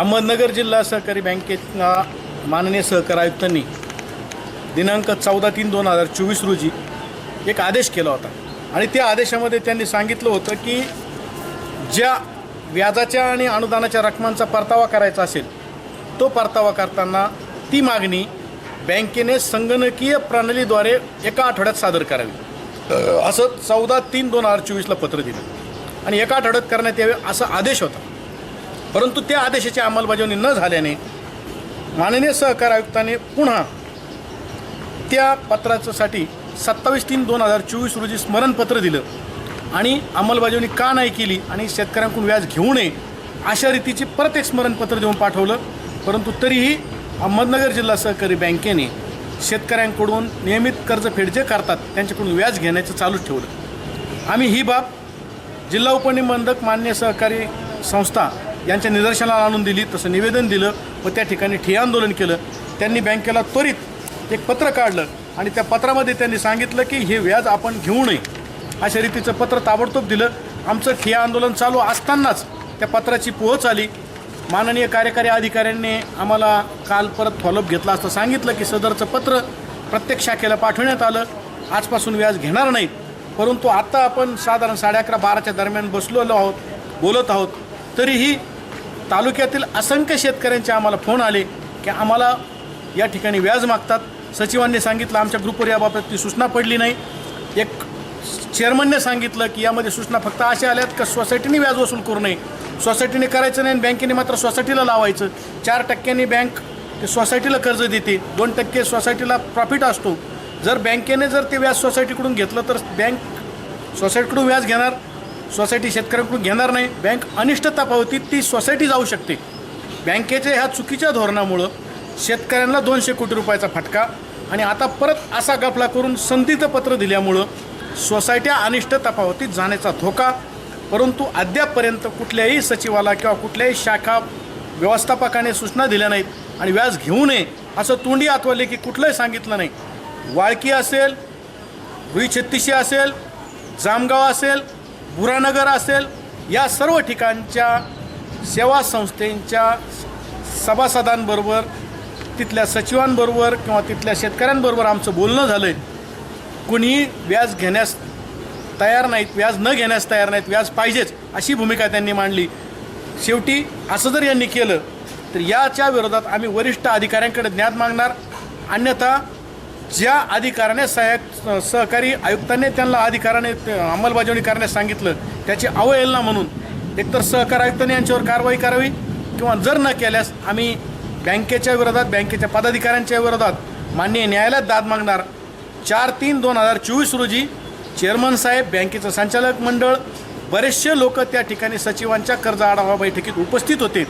अहमदनगर जिल्हा सहकारी बँकेच्या माननीय सहकार आयुक्तांनी दिनांक चौदा तीन दोन हजार चोवीस रोजी एक आदेश केला होता. आणि त्या आदेशामध्ये त्यांनी सांगितलं होतं की ज्या व्याजाच्या आणि अनुदानाच्या रकमांचा परतावा करायचा असेल तो परतावा करताना ती मागणी बँकेने संगणकीय प्रणालीद्वारे एका आठवड्यात सादर करावी. असं चौदा तीन दोन हजार चोवीसला पत्र दिलं. आणि एका आठवड्यात करण्यात यावे असा आदेश होता. परंतु त्या आदेशाची अंमलबजावणी न झाल्याने माननीय सहकार आयुक्ताने पुन्हा त्या पत्राच्यासाठी सत्तावीस तीन दोन हजार चोवीस रोजी स्मरणपत्र दिलं आणि अंमलबजावणी का नाही केली आणि शेतकऱ्यांकडून व्याज घेऊ नये अशा रीतीची परत एक स्मरणपत्र देऊन पाठवलं. परंतु तरीही अहमदनगर जिल्हा सहकारी बँकेने शेतकऱ्यांकडून नियमित कर्जफेड जे करतात त्यांच्याकडून व्याज घेण्याचं चालूच ठेवलं. आम्ही ही बाब जिल्हा उपनिबंधक मान्य सहकारी संस्था यांच्या निदर्शनाला आणून दिली तसं निवेदन दिलं व त्या ठिकाणी ठिय्या आंदोलन केलं. त्यांनी बँकेला त्वरित एक पत्र काढलं आणि त्या पत्रामध्ये त्यांनी सांगितलं की हे व्याज आपण घेऊ नये. अशा रीतीचं पत्र ताबडतोब दिलं. आमचं ठिया आंदोलन चालू असतानाच त्या पत्राची पोहोच आली. माननीय कार्यकारी अधिकाऱ्यांनी आम्हाला काल परत फॉलोअप घेतला असता सांगितलं की सदरचं पत्र प्रत्येक शाखेला पाठवण्यात आलं. आजपासून व्याज घेणार नाही. परंतु आता आपण साधारण साडे अकरा बाराच्या दरम्यान बसलेलो आहोत बोलत आहोत. तरीही तालुक्यातील असंख्य शेतकऱ्यांचे आम्हाला फोन आले की आम्हाला या ठिकाणी व्याज मागतात. सचिवांनी सांगितलं आमच्या ग्रुपवर याबाबत ती सूचना पडली नाही. एक चेअरमनने सांगितलं की यामध्ये सूचना फक्त अशा आल्यात का सोसायटीने व्याज वसूल करू नये. सोसायटीने करायचं नाही आणि बँकेने मात्र सोसायटीला लावायचं. चार टक्क्यांनी बँक ते सोसायटीला कर्ज देते. दोन टक्के सोसायटीला प्रॉफिट असतो. जर बँकेने जर ते व्याज सोसायटीकडून घेतलं तर बँक सोसायटीकडून व्याज घेणार. सोसायटी शेतकऱ्यांकडून घेणार नाही. बँक अनिष्ट पावती ती सोसायटी जाऊ शकते. बँकेच्या ह्या चुकीच्या धोरणामुळं शेतकऱ्यांना दोनशे कोटी रुपयाचा फटका आणि आता परत असा गफला करून संदिग्ध पत्र दिल्यामुळं सोसायट्या अनिष्ट तफावतीत जाण्याचा धोका परंतु अद्यापपर्यंत कुठल्याही सचिवाला किंवा कुठल्याही शाखा व्यवस्थापकाने सूचना दिल्या नाहीत आणि व्याज घेऊ नये असं तोंडी आतवले की कुठलंही सांगितलं नाही. वाळकी असेल रुई छत्तीशी असेल जामगाव असेल बुरानगर असेल या सर्व ठिकाणच्या सेवा संस्थेच्या सभासदांबरोबर तिथल्या सचिवांबरोबर किंवा तिथल्या शेतकऱ्यांबरोबर आमचं बोलणं झालं आहे कुणीही व्याज घेण्यास तयार नाहीत व्याज न घेण्यास तयार नाहीत व्याज पाहिजेच अशी भूमिका त्यांनी मांडली. शेवटी असं जर यांनी केलं तर याच्या विरोधात आम्ही वरिष्ठ अधिकाऱ्यांकडे ज्ञात मागणार. अन्यथा ज्या अधिकाऱ्याने सहाय्यक सहकारी आयुक्तांनी त्यांना अधिकाराने अंमलबजावणी करण्यास सांगितलं त्याची अवहेलना म्हणून एकतर सहकार आयुक्तांनी यांच्यावर कारवाई करावी किंवा जर न केल्यास आम्ही बँकेच्या विरोधात बँकेच्या पदाधिकाऱ्यांच्या विरोधात माननीय न्यायालयात दाद मागणार. चार तीन दोन हजार चोवीस रोजी चेअरमन साहेब बँकेचं संचालक मंडळ बरेचसे लोक त्या ठिकाणी सचिवांच्या कर्ज आढावा बैठकीत उपस्थित होते.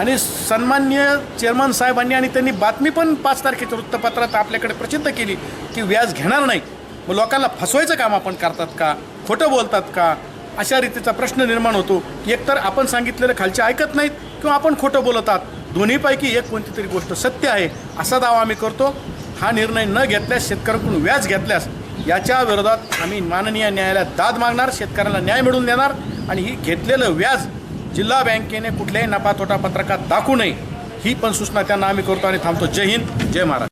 आणि सन्मान्य चेअरमन साहेबांनी आणि त्यांनी बातमी पण पाच तारखेच्या वृत्तपत्रात आपल्याकडे प्रसिद्ध केली की व्याज घेणार नाही. मग लोकांना फसवायचं काम आपण करतात का? खोटं बोलतात का? अशा रीतीचा प्रश्न निर्माण होतो. की एकतर आपण सांगितलेलं खालचे ऐकत नाहीत किंवा आपण खोटं बोलतात दोन्हीपैकी एक कोणती तरी गोष्ट सत्य आहे असा दावा आम्ही करतो. हा निर्णय न घेतल्यास शेतकऱ्यांकडून व्याज घेतल्यास याच्या विरोधात आम्ही माननीय न्यायालयात दाद मागणार शेतकऱ्याला न्याय मिळवून देणार आणि ही घेतलेलं व्याज जिल्हा बँकेने कुठल्याही नफा तोटा पत्रकात दाखवू नये. ही पण सूचना त्यांना आम्ही करतो आणि थांबतो. जय हिंद जय महाराष्ट्र.